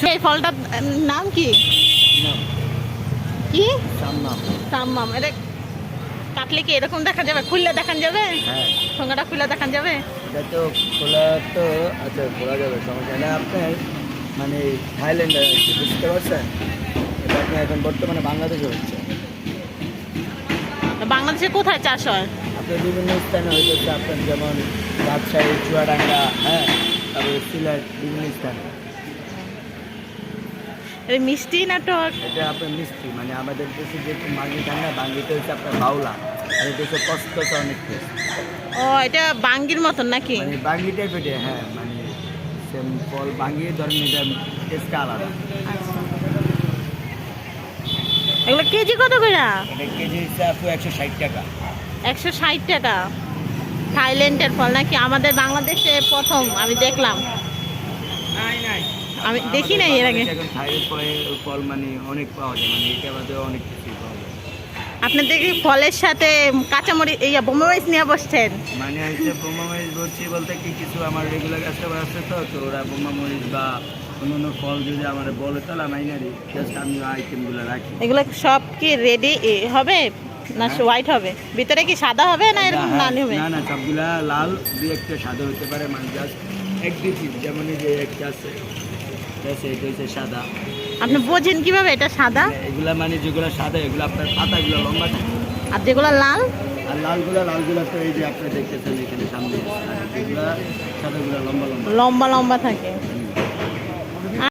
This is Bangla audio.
সেই ফলটার নাম কি? কি? সাম্মাম এটা কাটলে কি এরকম দেখা যাবে? খুললে দেখান যাবে? হ্যাঁ। ঠোঙাটা খুলে দেখান যাবে? এটা তো খোলা তো আচ্ছা খোলা যাবে। সমস্যা না আপনার মানে থাইল্যান্ডে বুঝতে পারছেন? এটা আপনি এখন বর্তমানে বাংলাদেশে হচ্ছে। বাংলাদেশে কোথায় চাষ হয়? আপনার বিভিন্ন স্থানে হইতেছে আপনার যেমন রাজশাহী চুয়াডাঙ্গা হ্যাঁ তারপরে সিলেট বিভিন্ন স্থানে। এটা মিষ্টি না টক? এটা আপনার মিষ্টি মানে আমাদের দেশে যে মাগি ঠান্ডা বাঙ্গিতে হচ্ছে আপনার বাউলা আর এটা হচ্ছে কষ্ট অনেক ও এটা বাঙ্গির মতন নাকি? মানে বাঙ্গি টাইপের হ্যাঁ মানে সেম ফল বাঙ্গি ধরেন এটা টেস্টটা আলাদা। এগুলো কেজি কত করে? এটা কেজি হচ্ছে আপু একশো ষাট টাকা। একশো ষাট টাকা। থাইল্যান্ডের ফল নাকি? আমাদের বাংলাদেশে প্রথম আমি দেখলাম। আমি দেখি নাই এর আগে। এখন থাইরয়েড ফল মানে অনেক পাওয়া যায় মানে এটা বাদে অনেক কিছু পাওয়া যায়। আপনি দেখি ফলের সাথে কাঁচামরিচ এই বোমা মরিচ নিয়ে বসছেন? মানে হচ্ছে বোমা বলছি বলতে কি কিছু আমার রেগুলার কাস্টমার আছে তো তো ওরা বোমা মরিচ বা অন্যান্য ফল যদি আমার বলে তাহলে আমি আইনা দিই। জাস্ট আমি আইটেমগুলো রাখি। এগুলো সব কি রেডি হবে? না হোয়াইট হবে? ভিতরে কি সাদা হবে না এরকম হ্যাঁ, লাল হবে? না না সবগুলা লাল দুই একটা সাদা হতে পারে মানে জাস্ট এক যেমন এই যে একটা আছে আছে এটা হচ্ছে সাদা। আপনি বোঝেন কীভাবে এটা সাদা? এগুলা মানে যেগুলো সাদা এগুলো আপনার পাতাগুলো লম্বা থাকে আর যেগুলো লাল? আর লালগুলা লালগুলা তো এই যে আপনি দেখতেছেন এখানে সামনে আর যেগুলা সাদাগুলো লম্বা লম্বা। লম্বা লম্বা থাকে।